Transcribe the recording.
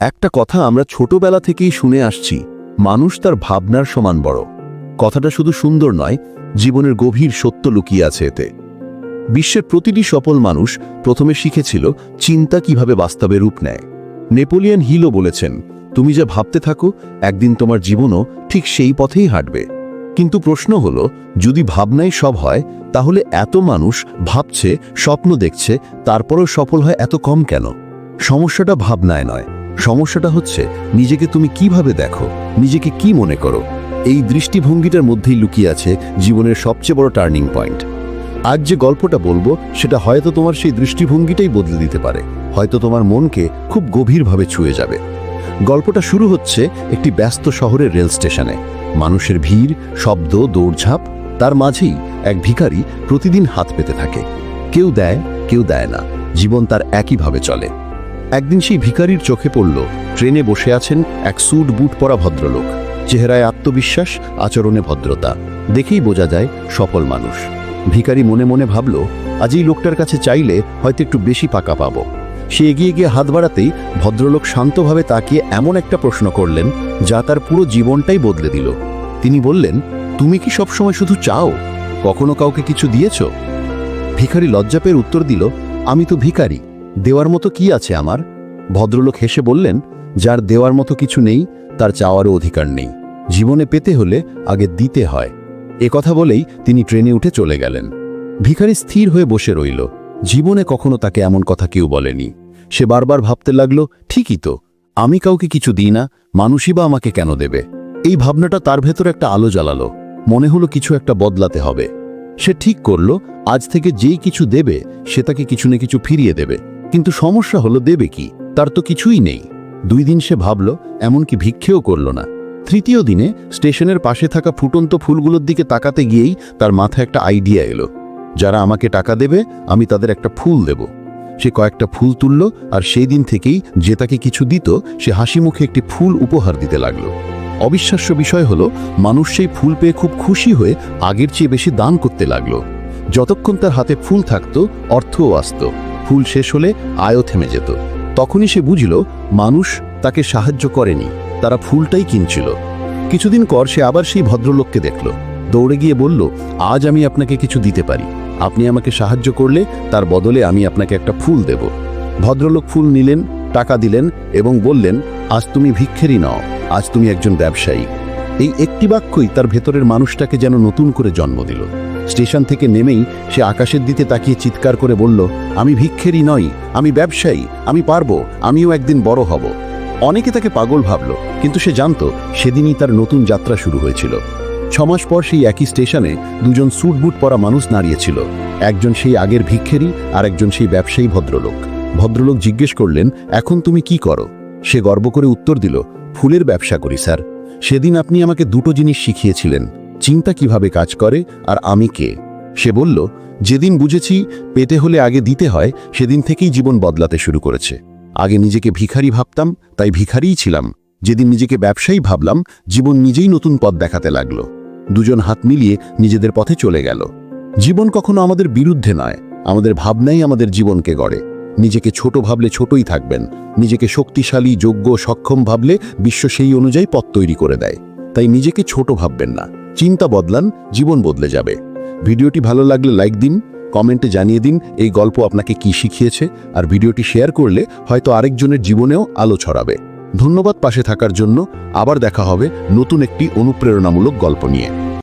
একটা কথা আমরা ছোটবেলা থেকেই শুনে আসছি, মানুষ তার ভাবনার সমান বড়। কথাটা শুধু সুন্দর নয়, জীবনের গভীর সত্য লুকিয়ে আছে এতে। বিশ্বের প্রতিটি সফল মানুষ প্রথমে শিখেছিল চিন্তা কীভাবে বাস্তবে রূপ নেয়। নেপোলিয়ন হিলও বলেছেন, তুমি যা ভাবতে থাকো, একদিন তোমার জীবনও ঠিক সেই পথেই হাঁটবে। কিন্তু প্রশ্ন হলো, যদি ভাবনাই সব হয়, তাহলে এত মানুষ ভাবছে, স্বপ্ন দেখছে, তারপরও সফল হয় এত কম কেন? সমস্যাটা ভাবনায় নয় সমস্যাটা হচ্ছে নিজেকে তুমি কীভাবে দেখো? নিজেকে কি মনে করো? এই দৃষ্টিভঙ্গিটার মধ্যেই লুকিয়ে আছে জীবনের সবচেয়ে বড় টার্নিং পয়েন্ট আজ যে গল্পটা বলব, সেটা হয়তো তোমার সেই দৃষ্টিভঙ্গিটাই বদলে দিতে পারে। হয়তো তোমার মনকে খুব গভীরভাবে ছুঁয়ে যাবে। গল্পটা শুরু হচ্ছে একটি ব্যস্ত শহরের রেল স্টেশনে। মানুষের ভিড়, শব্দ, দৌড়ঝাঁপ, তার মাঝেই এক ভিখারি প্রতিদিন হাত পেতে থাকে। কেউ দেয় কেউ দেয় না। জীবন তার একইভাবে চলে। একদিন সেই ভিখারির চোখে পড়ল, ট্রেনে বসে আছেন এক স্যুট বুট পরা ভদ্রলোক। চেহারায় আত্মবিশ্বাস, আচরণে ভদ্রতা। দেখেই বোঝা যায় সফল মানুষ। ভিখারি মনে মনে ভাবল, আজ এই লোকটার কাছে চাইলে হয়তো একটু বেশি পাকা পাবো। সে এগিয়ে গিয়ে হাত বাড়াতেই ভদ্রলোক শান্তভাবে তাকিয়ে এমন একটা প্রশ্ন করলেন, যা তার পুরো জীবনটাই বদলে দিল। তিনি বললেন, তুমি কি সবসময় শুধু চাও? কখনো কাউকে কিছু দিয়েছ? ভিখারি লজ্জা উত্তর দিল, আমি তো ভিখারি। দেওয়ার মতো কি আছে আমার? ভদ্রলোক হেসে বললেন, যার দেওয়ার মতো কিছু নেই, তার চাওয়ারও অধিকার নেই। জীবনে পেতে হলে আগে দিতে হয়। এ কথা বলেই তিনি ট্রেনে উঠে চলে গেলেন। ভিখারি স্থির হয়ে বসে রইল। জীবনে কখনো তাকে এমন কথা কেউ বলেনি। সে বারবার ভাবতে লাগল, ঠিকই তো, আমি কাউকে কিছু দিই না, মানুষই বা আমাকে কেন দেবে? এই ভাবনাটা তার ভেতর একটা আলো জ্বালালো। মনে হলো কিছু একটা বদলাতে হবে। সে ঠিক করল, আজ থেকে যেই কিছু দেবে, সে তাকে কিছু না কিছু ফিরিয়ে দেবে। কিন্তু সমস্যা হলো দেবে কি? তার তো কিছুই নেই। দুই দিন সে ভাবল, এমনকি ভিক্ষেও করল না। তৃতীয় দিনে স্টেশনের পাশে থাকা ফুটন্ত ফুলগুলোর দিকে তাকাতে গিয়েই তার মাথায় একটা আইডিয়া এলো। যারা আমাকে টাকা দেবে, আমি তাদের একটা ফুল দেব। সে কয়েকটা ফুল তুলল, আর সেই দিন থেকেই যে তাকে কিছু দিত, সে হাসি মুখে একটি ফুল উপহার দিতে লাগল। অবিশ্বাস্য বিষয় হলো, মানুষ সেই ফুল পেয়ে খুব খুশি হয়ে আগের চেয়ে বেশি দান করতে লাগল। যতক্ষণ তার হাতে ফুল থাকত, অর্থও আসত। ফুল শেষ হলে আয়ও থেমে যেত। তখনই সে বুঝল, মানুষ তাকে সাহায্য করেনি, তারা ফুলটাই কিনছিল। কিছুদিন পর সে আবার সেই ভদ্রলোককে দেখল। দৌড়ে গিয়ে বলল, আজ আমি আপনাকে কিছু দিতে পারি। আপনি আমাকে সাহায্য করলে, তার বদলে আমি আপনাকে একটা ফুল দেব। ভদ্রলোক ফুল নিলেন, টাকা দিলেন এবং বললেন, আজ তুমি ভিক্ষেরই নও, আজ তুমি একজন ব্যবসায়ী। এই একটি বাক্যই তার ভেতরের মানুষটাকে যেন নতুন করে জন্ম দিল। স্টেশন থেকে নেমেই সে আকাশের দিকে তাকিয়ে চিৎকার করে বলল, আমি ভিক্ষেরই নই, আমি ব্যবসায়ী, আমি পারব, আমিও একদিন বড় হব। অনেকে তাকে পাগল ভাবল, কিন্তু সে জানত সেদিনই তার নতুন যাত্রা শুরু হয়েছিল। ছমাস পর সেই একই স্টেশনে দুজন স্যুটবুট পরা মানুষ দাঁড়িয়েছিল একজন সেই আগের ভিক্ষেরই, আর একজন সেই ব্যবসায়ী ভদ্রলোক। ভদ্রলোক জিজ্ঞেস করলেন, এখন তুমি কি করো? সে গর্ব করে উত্তর দিল, ফুলের ব্যবসা করি, স্যার। সেদিন আপনি আমাকে দুটো জিনিস শিখিয়েছিলেন। চিন্তা কীভাবে কাজ করে আর আমি কে? সে বলল, যেদিন বুঝেছি পেতে হলে আগে দিতে হয়, সেদিন থেকেই জীবন বদলাতে শুরু করেছে। আগে নিজেকে ভিখারি ভাবতাম, তাই ভিখারিই ছিলাম। যেদিন নিজেকে ব্যবসায়ী ভাবলাম, জীবন নিজেই নতুন পথ দেখাতে লাগল। দুজন হাত মিলিয়ে নিজেদের পথে চলে গেল। জীবন কখনো আমাদের বিরুদ্ধে নয়, আমাদের ভাবনাই আমাদের জীবনকে গড়ে। নিজেকে ছোট ভাবলে ছোটই থাকবেন, নিজেকে শক্তিশালী, যোগ্য, সক্ষম ভাবলে বিশ্ব সেই অনুযায়ী পথ তৈরি করে দেয়। তাই নিজেকে ছোট ভাববেন না। চিন্তা বদলান, জীবন বদলে যাবে। ভিডিওটি ভালো লাগলে লাইক দিন, কমেন্টে জানিয়ে দিন এই গল্প আপনাকে কি শিখিয়েছে, আর ভিডিওটি শেয়ার করলে হয়তো আরেকজনের জীবনেও আলো ছড়াবে। ধন্যবাদ পাশে থাকার জন্য, আবার দেখা হবে নতুন একটি অনুপ্রেরণামূলক গল্প নিয়ে।